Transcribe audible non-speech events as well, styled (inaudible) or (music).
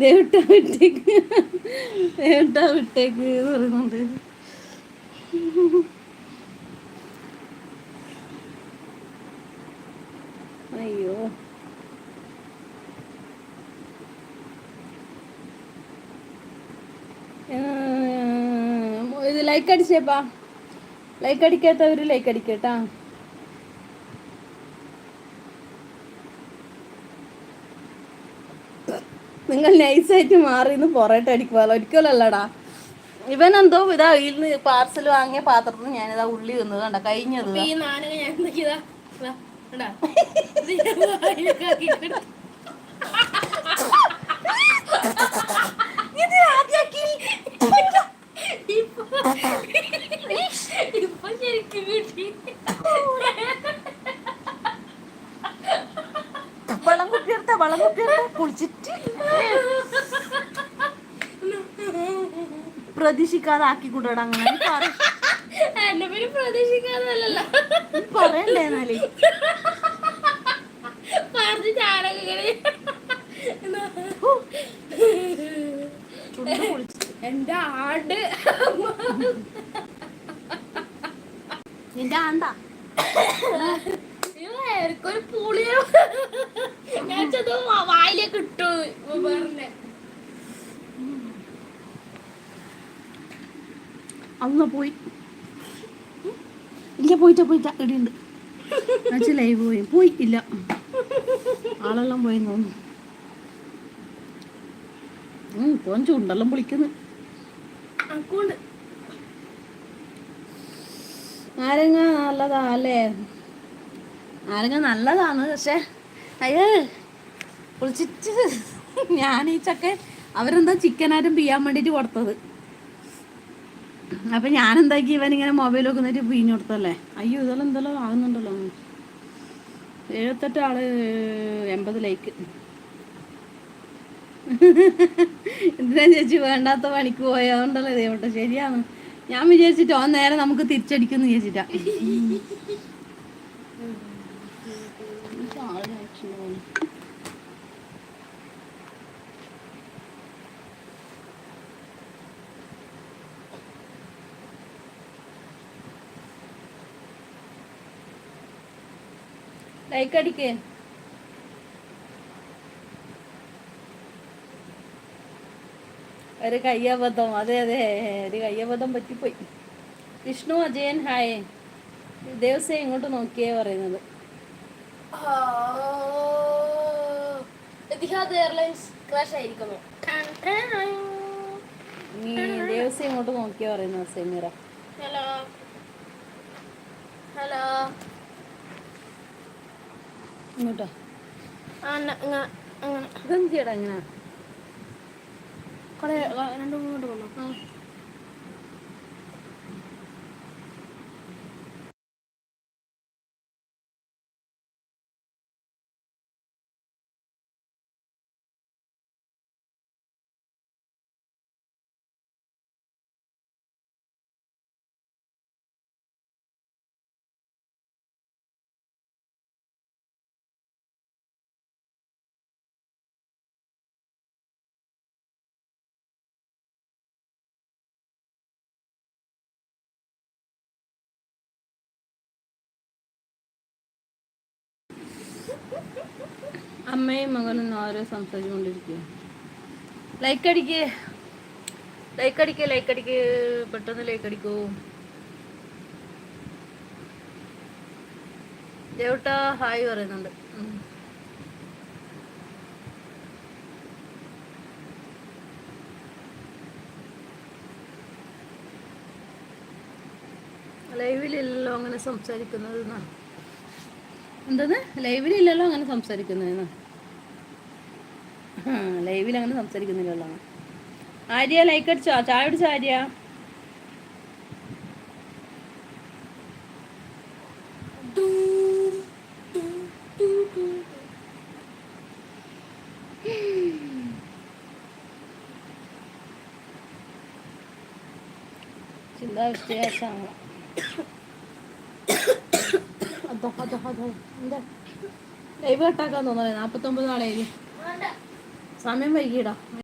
ദേവിട്ട വിട്ടേക്ക്. ദേവിട്ട വിട്ടേക്ക് പറയുന്നുണ്ട്. അയ്യോ. ഇത് ലൈക്ക് അടിച്ചേപ്പാ. ലൈക്ക് അടിക്കാത്തവര് ലൈക്ക് അടിക്കട്ടാ നിങ്ങൾ നൈസായിട്ട് മാറിന്ന് പൊറോട്ട അടിക്കുമല്ലോ ഒരിക്കലല്ലടാ. ഇവൻ എന്തോ ഇതാ ഇതിൽ നിന്ന് പാർസൽ വാങ്ങിയ പാത്രത്തിൽ ഞാനിതാ ഉള്ളി തിന്നത് കണ്ട? കഴിഞ്ഞത് ഈ നാനക ഞാൻ എന്തൊക്കെയാ ഇത് ആദ്യാക്കി. ഇപ്പൊ ശരിക്കും കിട്ടി. വളം കുപ്പിയെടുത്ത വളം കുപ്പിയെടുത്ത കുളിച്ചിട്ട് പ്രതീക്ഷിക്കാതെ ആക്കി കൂടടാ അങ്ങനെ എന്നെ പ്രതീക്ഷിക്കാതല്ലോ പറയണ്ടേ എന്നാലേ? പറഞ്ഞ് എന്റെ ആട്. നിന്റെ ആണ്ടാ ഒരു പുളിയോ ഞാൻ ചെത് വായിലേക്ക് പറഞ്ഞേ പോയി. ഇല്ല പോയിട്ടാ പോയിട്ടാ. ഇടിയുണ്ട്. എന്നുവെച്ചാൽ ലൈവ് പോയി. പോയി ഇല്ല. ആളെല്ലാം പോയി തോന്നുന്നു. ഇപ്പം ചുണ്ടെല്ലാം പൊളിക്കുന്നു. നാരങ്ങ നല്ലതാ അല്ലേ നാരങ്ങ നല്ലതാണ് പക്ഷെ അയ്യേ കുളിച്ചിട്ട് (laughs) ഞാൻ ഈ അവരെന്താ ചിക്കനാരും പിയാൻ വേണ്ടിയിട്ട് കൊടുത്തത്. അപ്പൊ ഞാൻ എന്താക്കി ഇവൻ ഇങ്ങനെ മൊബൈൽ വെക്കുന്നിട്ട് പിഴിഞ്ഞു കൊടുത്തല്ലേ അയ്യോ ഇതെല്ലാം എന്തെല്ലാം ആകുന്നുണ്ടല്ലോ. എഴുപത്തെട്ട് ആൾ എൺപത് ലൈക്ക് എന്തിനാ ചേച്ചി വേണ്ടാത്ത പണിക്ക് പോയതുകൊണ്ടല്ലോ ദൈവട്ടെ ശരിയാണ്. ഞാൻ വിചാരിച്ചിട്ട് ഓൻ നേരെ നമുക്ക് തിരിച്ചടിക്കുന്നു വിചാരിച്ചിട്ടാ. (laughs) ലൈക്ക് അടിക്കേ ഒരു കയ്യബദ്ധം. അതെ അതെ. ഒരു കയ്യബദ്ധം പറ്റിപ്പോയി. വിഷ്ണു അജയൻ ഹായ് ദേവസ്വം ഇങ്ങോട്ട് നോക്കിയേ പറയുന്നത്. എത്തിഹാദ് എയർലൈൻസ് ക്രാഷ് ആയിരിക്കുന്നു. നീ ദേവസ്വം ഇങ്ങോട്ട് നോക്കിയേ പറയുന്നത് സെമീറ. ഹലോ ഹലോ ഇങ്ങോട്ടോ. അങ്ങനെ ഇതെന്തിയടാ ഇങ്ങനെ? കുറെ രണ്ടു മൂന്നോട്ട് പോകണം അമ്മയും മകനും ആരോ സംസാരിച്ചുകൊണ്ടിരിക്കുക ലൈക്ക് അടിക്ക് ലൈക്ക് അടിക്ക് ലൈക്ക് അടിക്ക് പെട്ടെന്ന് ലൈക്ക് അടിക്കൂ ദേവട്ടാ ഹായ് പറയുന്നുണ്ട്. ലൈവിലില്ലല്ലോ അങ്ങനെ സംസാരിക്കുന്നത് എന്നാ എന്തത് ലൈവിലില്ലല്ലോ അങ്ങനെ സംസാരിക്കുന്നതെന്ന്? ആ ലൈവിൽ അങ്ങനെ സംസാരിക്കുന്നില്ലല്ലോ. ആര്യ? ലൈക്ക് അടിച്ചോ? ചായ അടിച്ചോ ആര്യ? ചിന്താ എന്താ? ലൈവ് കട്ടാക്കാൻ നാളെ സമയം വൈകിടാ